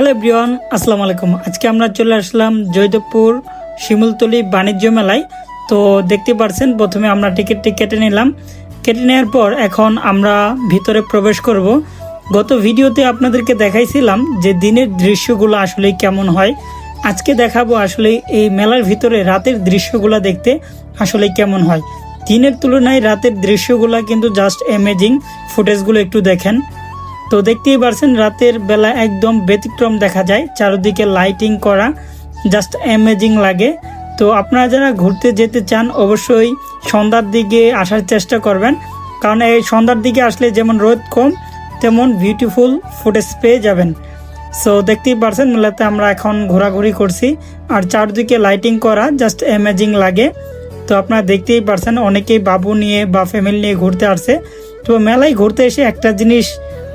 Hello Brian আসসালামু আলাইকুম। আজকে আমরা চলে আসলাম জয়দেবপুর শিমুলতলি বাণিজ্য মেলায়। তো দেখতে পারছেন, প্রথমে আমরা টিকিটটি কেটে নিলাম। কেটে নেওয়ার পর এখন আমরা ভিতরে প্রবেশ করব। গত ভিডিওতে আপনাদেরকে দেখাইছিলাম যে দিনের দৃশ্যগুলো আসলে কেমন হয়। আজকে দেখাবো আসলে এই মেলার ভিতরে রাতের দৃশ্যগুলো দেখতে আসলে কেমন হয়। দিনের তুলনায় রাতের দৃশ্যগুলো কিন্তু জাস্ট অ্যামেজিং ফুটেজগুলো একটু দেখেন। তো দেখতেই পারছেন, রাতের বেলা একদম ব্যতিক্রম দেখা যায়, চারিদিকে লাইটিং করা জাস্ট অ্যামেজিং লাগে। তো আপনারা যারা ঘুরতে যেতে চান, অবশ্যই সন্ধ্যার দিকে আসার চেষ্টা করবেন। কারণ এই সন্ধ্যার দিকে আসলে যেমন রোদ কম, তেমন বিউটিফুল ফুটেজ পেয়ে যাবেন। সো দেখতেই পারছেন, মেলাতে আমরা এখন ঘোরাঘুরি করছি। আর চারদিকে লাইটিং করা জাস্ট অ্যামেজিং লাগে। তো আপনারা দেখতেই পারছেন, অনেকেই বাবু নিয়ে বা ফ্যামিলি নিয়ে ঘুরতে আসছে তো মেলায় ঘুরতে এসে একটা জিনিস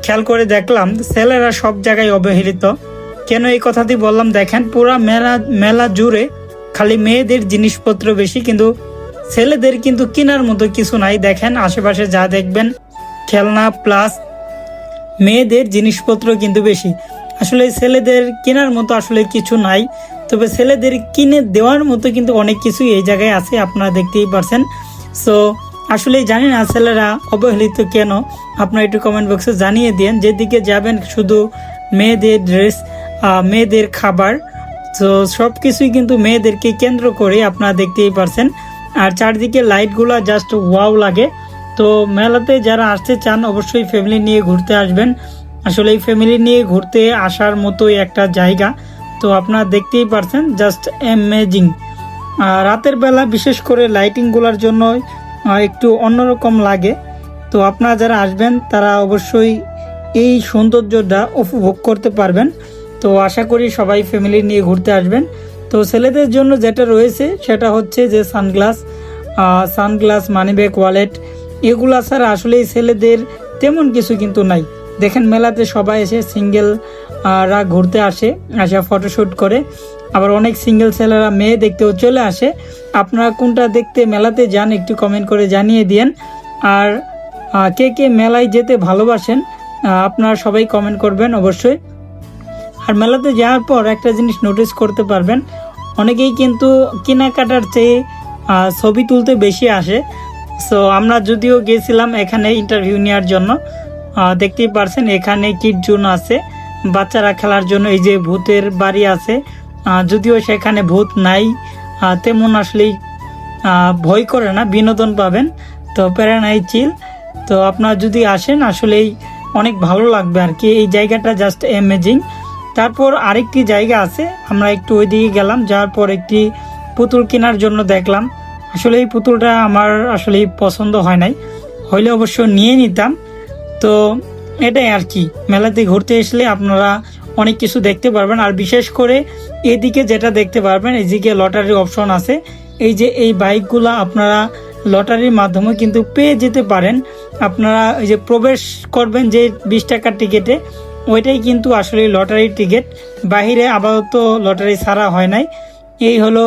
খেয়াল করে দেখলাম ছেলেরা সব জায়গায় অবহেলিত। কেন এই কথাটি বললাম দেখেন, পুরা মেলা মেলা জুড়ে খালি মেয়েদের জিনিসপত্র বেশি, কিন্তু ছেলেদের কিন্তু কেনার মতো কিছু নাই। দেখেন আশেপাশে যা দেখবেন, খেলনা, প্লাস মেয়েদের জিনিসপত্র কিন্তু বেশি। আসলে ছেলেদের কেনার মতো আসলে কিছু নাই, তবে ছেলেদের কিনে দেওয়ার মতো কিন্তু অনেক কিছুই এই জায়গায় আছে, আপনারা দেখতেই পারছেন। সো আসলে জানি না ছেলেরা অবহেলিত কেন? আপনারা একটু কমেন্ট বক্সে জানিয়ে দিন। যেদিকে যাবেন শুধু মেয়েদের ড্রেস মেয়েদের খাবার। তো সব কিছুই কিন্তু মেয়েদেরকে কেন্দ্র করে আপনারা দেখতেই পারছেন। আর চারদিকে লাইটগুলো জাস্ট ওয়াও লাগে। তো মেলাতে যারা আসতে চান, অবশ্যই ফ্যামিলি নিয়ে ঘুরতে আসবেন। আসলে এই ফ্যামিলি নিয়ে ঘুরতে আসার মতোই একটা জায়গা। তো আপনারা দেখতেই পারছেন জাস্ট অ্যামেজিং রাতের বেলা বিশেষ করে লাইটিংগুলোর জন্য একটু অন্যরকম লাগে। তো আপনারা যারা আসবেন, তারা অবশ্যই এই সৌন্দর্যটা উপভোগ করতে পারবেন। তো আশা করি সবাই ফ্যামিলি নিয়ে ঘুরতে আসবেন। তো ছেলেদের জন্য যেটা রয়েছে, সেটা হচ্ছে যে সানগ্লাস সানগ্লাস মানিব্যাগ ওয়ালেট এগুলা ছাড়া আসলেই ছেলেদের তেমন কিছু কিন্তু নাই। দেখেন মেলাতে সবাই এসে সিঙ্গেল রা ঘুরতে আসে আসে ফটোশ্যুট করে। আবার অনেক সিঙ্গেল ছেলেরা মেয়ে দেখতেও চলে আসে। আপনারা কোনটা দেখতে মেলাতে যান একটু কমেন্ট করে জানিয়ে দিন আর কে কে মেলায় যেতে ভালোবাসেন আপনারা সবাই কমেন্ট করবেন অবশ্যই। আর মেলাতে যাওয়ার পর একটা জিনিস নোটিস করতে পারবেন, অনেকেই কিন্তু কেনাকাটার চেয়ে ছবি তুলতে বেশি আসে। সো আমরা যদিও গেছিলাম এখানে ইন্টারভিউ নেওয়ার জন্য দেখতেই পারছেন, এখানে কিট জোন আছে। বাচ্চারা খেলার জন্য এই যে ভূতের বাড়ি আছে যদিও সেখানে ভূত নাই তেমন আসলেই ভয় করে না, বিনোদন পাবেন। তো প্যারানাই চিল। তো আপনারা যদি আসেন, আসলেই অনেক ভালো লাগবে আর কি। এই জায়গাটা জাস্ট অ্যামেজিং তারপর আরেকটি জায়গা আছে, আমরা একটু ওইদিকে গেলাম যাওয়ার পর একটি পুতুল কেনার জন্য দেখলাম। আসলে এই পুতুলটা আমার আসলে পছন্দ হয় নাই। হইলে অবশ্য নিয়ে নিতাম। তো এটাই আর কি। মেলাতে ঘুরতে আসলে আপনারা অনেক কিছু দেখতে পারবেন। আর বিশেষ করে এদিকে যেটা দেখতে পারবেন, এদিকে লটারির অপশন আছে। এই যে এই বাইকগুলো আপনারা লটারির মাধ্যমে কিন্তু পেয়ে যেতে পারেন। আপনারা এই যে প্রবেশ করবেন যে বিশ টাকার টিকিটে, ওইটাই কিন্তু আসলে লটারির টিকিট। বাহিরে আপাতত লটারি ছাড়া হয় নাই। এই হলো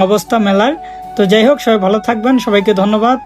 অবস্থা মেলার। তো যাই হোক, সবাই ভালো থাকবেন। সবাইকে ধন্যবাদ।